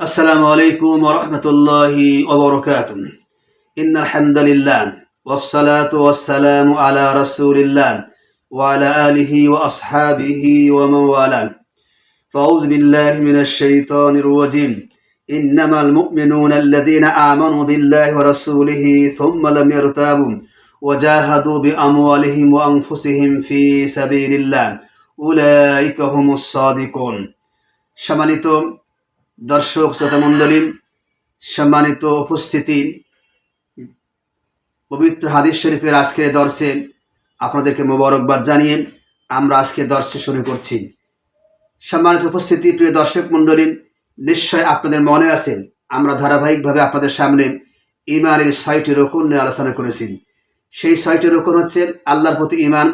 السلام عليكم ورحمة الله وبركاته إن الحمد لله والصلاة والسلام على رسول الله وعلى آله وأصحابه ومن والاه فأعوذ بالله من الشيطان الرجيم إنما المؤمنون الذين آمنوا بالله ورسوله ثم لم يرتابوا وجاهدوا بأموالهم وأنفسهم في سبيل الله أولئك هم الصادقون সম্মানিত দর্শক শ্রোতা মণ্ডলী সম্মানিত উপস্থিতি। পবিত্র হাদিস শরীফের আজকের দর্শে আপনাদেরকে মোবারকবাদ জানিয়ে আমরা আজকে দর্শে শুরু করছি। সম্মানিত উপস্থিতি, প্রিয় দর্শক মণ্ডলী, নিশ্চয় আপনাদের মনে আছে, আমরা ধারাবাহিকভাবে আপনাদের সামনে ইমানের ছয়টি রকম নিয়ে আলোচনা করেছি। সেই ছয়টি রোকন হচ্ছে আল্লাহর প্রতি ইমান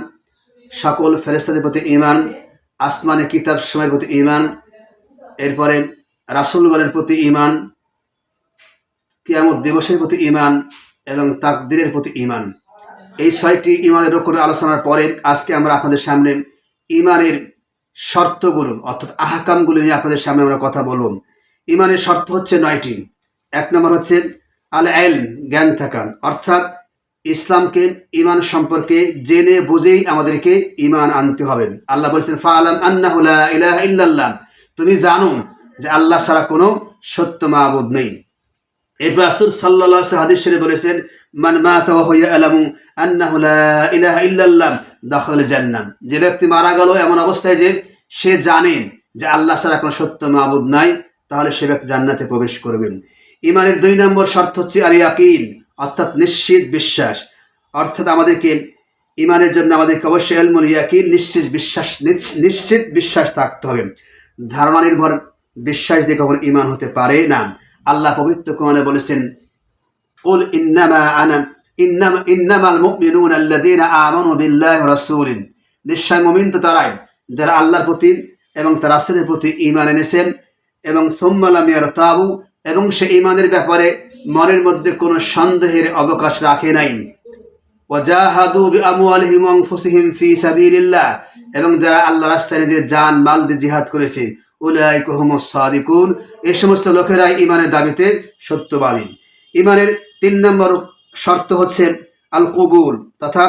সকল ফেরেস্তাদের প্রতি ইমান আসমানে কিতাব সময়ের প্রতি ইমান এরপরে রাসুলগণের প্রতি ইমান কিয়ামত দিবসের প্রতি ইমান এবং তাকদিরের প্রতি ইমান এই ছয়টি ইমানের উপরে আলোচনার পরে আজকে আমরা আপনাদের সামনে ইমানের শর্তগুলো, অর্থাৎ আহকামগুলো নিয়ে আপনাদের সামনে আমরা কথা বলব। ইমানের শর্ত হচ্ছে নয়টি। এক নম্বর হচ্ছে আল আইল জ্ঞান থাকা। অর্থাৎ ইসলামকে ইমান সম্পর্কে জেনে বুঝেই আমাদেরকে ইমান আনতে হবে। আল্লাহ বলছেন ফা আলাম আন্না ইল্লাল্লাহ। তুমি জানো যে আল্লাহ ছাড়া কোনো সত্য মাহবুদ নেই। এরপর রাসূল আলাইহি হাদিস বলেছেন, মান মাতা ওয়া হুয়া ইয়ালামু আন্নাহু লা দাখাল জান্নাহ। যে ব্যক্তি মারা গেল এমন অবস্থায় যে সে জানে যে আল্লাহ ছাড়া কোনো সত্য মাহবুদ নাই, তাহলে সে ব্যক্তি জান্নাতে প্রবেশ করবেন। ইমানের দুই নম্বর শর্ত হচ্ছে আর ইয়াকিন অর্থাৎ নিশ্চিত বিশ্বাস। অর্থাৎ আমাদেরকে ইমানের জন্য আমাদেরকে অবশ্যই এলমুল ইয়াকিন নিশ্চিত বিশ্বাস নিশ্চিত বিশ্বাস থাকতে হবে। ধারণা নির্ভর বিশ্বাস দিয়ে কখনো ইমান হতে পারে না আল্লাহ পবিত্র কোরআনে বলেছেন قل إنما أنا إنما إنما المؤمنون الذين آمنوا بالله ورسوله নিশ্চয় মুমিন তো তারাই যারা আল্লাহর প্রতি এবং তার রাসূলের প্রতি ঈমান এনেছেন এবং সুম্মা লাম ইয়ারতাবু এবং সে ঈমানের ব্যাপারে মনের মধ্যে কোনো সন্দেহের অবকাশ রাখে নাই ওয়াজাহাদু বিআমওয়ালিহিম ওয়া আনফুসিহিম ফি সাবিলিল্লাহ এবং যারা আল্লাহ রাস্তায় নিজের জান মাল দিয়ে জিহাদ করেছে সাদিকুন। এই সমস্ত লোকেরাই ইমানের দাবিতে সত্যবাদী। ইমানের তিন নম্বর শর্ত হচ্ছে আল কবুল তথা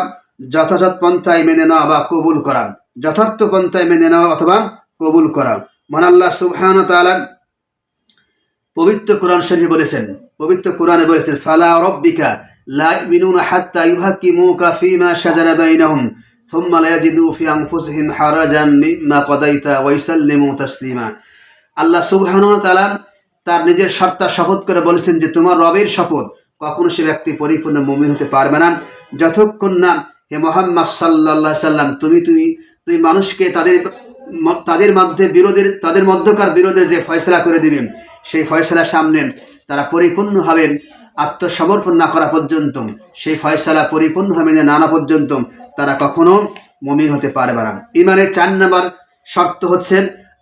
যথাযথ পন্থায় মেনে নেওয়া বা কবুল করা। যথার্থ পন্থায় মেনে নেওয়া অথবা কবুল করা। মান আল্লাহ সুবহান পবিত্র কোরআন শরীফ বলেছেন, পবিত্র কোরআনে বলেছেন, ফালা রব্বিকা লা ইউমিনুনা হাত্তা ইউহাক্কিমুকা ফীমা শাজারা বাইনাহুম। ثم لا يجدوا في أنفسهم حرجا مما قضيت ويسلموا تسليما আল্লাহ সুবহানাহু ওয়া তাআলা তার নিজের সত্তা শপথ করে বলেছেন যে তোমার রবের শপথ কখনো সে ব্যক্তি পরিপূর্ণ মুমিন হতে পারবে না যতক্ষণ না হে মোহাম্মদ সাল্লাল্লাহু সাল্লাম তুমি তুমি তুমি মানুষকে তাদের তাদের মধ্যে বিরোধের তাদের মধ্যকার বিরোধের যে ফয়সলা করে দিবেন সেই ফয়সলা সামনে তারা পরিপূর্ণভাবে আত্মসমর্পণ না করা পর্যন্ত সেই ফয়সলা পরিপূর্ণভাবে না পর্যন্ত তারা কখনো মমিন হতে পারবে না। ইমানের চার নম্বর শর্ত হচ্ছে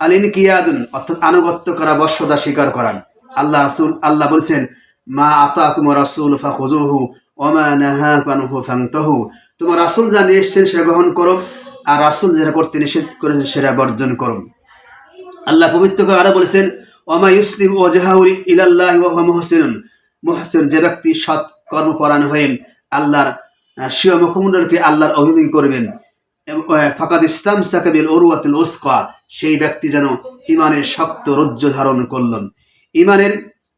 আলিন কিয়াদুন অর্থাৎ আনুগত্য করা বর্ষদা স্বীকার করান আল্লাহ রাসূল, আল্লাহ বলছেন, মা আতাকুম রাসূল ফান্তাহু। তোমার রাসূল যা নিয়ে এসেছেন সেটা গ্রহণ করো, আর রাসূল যেটা করতে নিষেধ করেছেন সেটা বর্জন করো। আল্লাহ পবিত্র করে আরও বলেছেন ওমা ইউসলিম ওয়াজহাহু ইলাল্লাহি ওয়া মুহসিন যে ব্যক্তি সৎ কর্মপরায়ণ হয়ে আল্লাহর স্বীয় মুখমণ্ডলকে আল্লাহর অভিমুখী করবেন। ফাকাদ ইসলাম সাকাবিল ওরুয়াতুল ওসকা সেই ব্যক্তি যেন ইমানের শক্ত রজ্জ ধারণ করলেন। ইমানের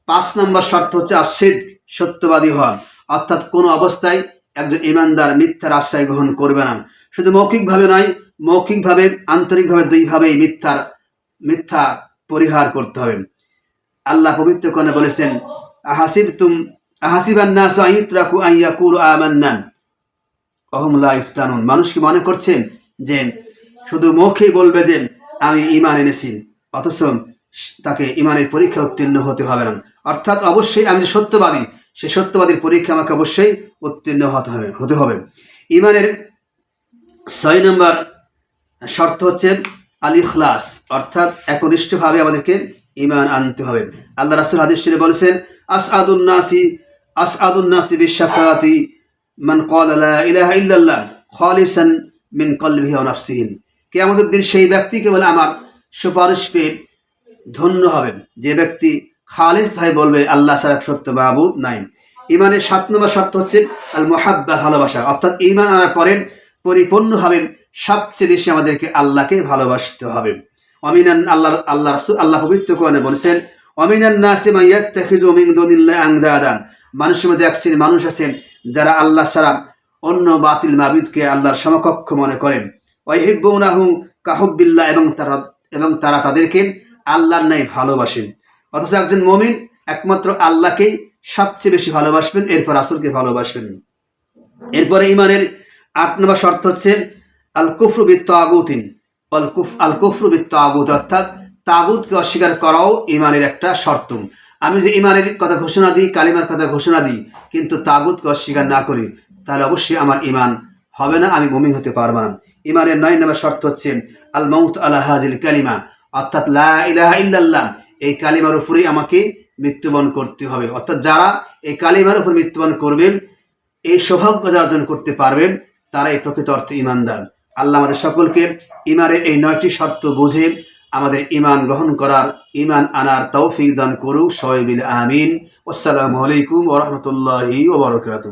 পাঁচ নম্বর শর্ত হচ্ছে আসিদ সত্যবাদী হন অর্থাৎ কোনো অবস্থায় একজন ইমানদার মিথ্যার আশ্রয় গ্রহণ করবে না। শুধু মৌখিকভাবে নয়, মৌখিকভাবে, আন্তরিকভাবে দুইভাবেই মিথ্যার, মিথ্যা পরিহার করতে হবে। আল্লাহ পবিত্র কনে বলেছেন হাসিব তুম হাসিবান নাস আইত্রাকু আইয়াকুল আমান্নান। অহমলা ইফতানুন। মানুষ কি মনে করছেন যে শুধু মুখে বলবে যে আমি ইমান এনেছি, অথচ তাকে ইমানের পরীক্ষা উত্তীর্ণ হতে হবে না। অর্থাৎ অবশ্যই আমি সত্যবাদী, সে সত্যবাদীর পরীক্ষা আমাকে অবশ্যই উত্তীর্ণ হতে হবে হতে হবে। ইমানের ছয় নম্বর শর্ত হচ্ছে আল ইখলাস অর্থাৎ একনিষ্ঠভাবে আমাদেরকে ইমান আনতে হবে। আল্লাহ রাসুল হাদিস বলেছেন আসআদুন নাসি বিশাফাতি ক্বালা লা ইলাহা ইল্লাল্লাহ খালিসান কলবিহি ওয়া নাফসিহি কিয়ামতের দিন সেই ব্যক্তিকে বলে আমার সুপারিশ পেয়ে ধন্য হবেন। যে ব্যক্তি খালিস ভাই বলবে, আল্লাহ ছাড়া সত্য মাহবুদ নাই। ইমানের সাত নম্বর শর্ত হচ্ছে আল মোহাব্বা ভালোবাসা। অর্থাৎ ইমান আনার পরে পরিপূর্ণভাবে সবচেয়ে বেশি আমাদেরকে আল্লাহকে ভালোবাসতে হবে। অমিনান, আল্লাহ আল্লাহ আল্লাহ পবিত্র কোরআনে বলেছেন অমিনান নাসি মাইয়াত্তাখিযু দুনিল্লাহি আনদাদান। মানুষের মধ্যে এক শ্রেণির মানুষ আছেন যারা আল্লাহ ছাড়া অন্য বাতিল মাবিদকে আল্লাহর সমকক্ষ মনে করেন। ওয়াইহিব্বুনাহু কাহুব্বিল্লাহ এবং তারা এবং তারা তাদেরকে আল্লাহর নাই ভালোবাসেন। অথচ একজন মমিন একমাত্র আল্লাহকেই সবচেয়ে বেশি ভালোবাসবেন, এরপর আসলকে ভালোবাসবেন এরপরে ইমানের আট নম্বর শর্ত হচ্ছে আল কুফরু বিত তাগুতিন আল কুফ আল কুফরু বিত তাগুত অর্থাৎ তাগুতকে অস্বীকার করাও ইমানের একটা শর্ত। আমি যে ইমানের কথা ঘোষণা দিই, কালিমার কথা ঘোষণা দিই, কিন্তু তাগুতকে অস্বীকার না করি, তাহলে অবশ্যই আমার ইমান হবে না, আমি মমিন হতে পারব না। ইমানের নয় নম্বর শর্ত হচ্ছে আল মৌত আল্লাহ কালিমা, অর্থাৎ লা ইল্লাল্লাহ, এই কালিমার উপরেই আমাকে মৃত্যুবরণ করতে হবে। অর্থাৎ যারা এই কালিমার উপর মৃত্যুবরণ করবেন, এই সৌভাগ্য অর্জন করতে পারবেন তারা এই প্রকৃত অর্থে ইমানদার। আল্লাহ আমাদের সকলকে ইমানের এই নয়টি শর্ত বুঝে আমাদের ইমান গ্রহণ করার ইমান আনার তৌফিক দান করুক সবাই মিলে, আমিন। আসসালামু আলাইকুম ওরহমতুল্লাহি ওবরকাত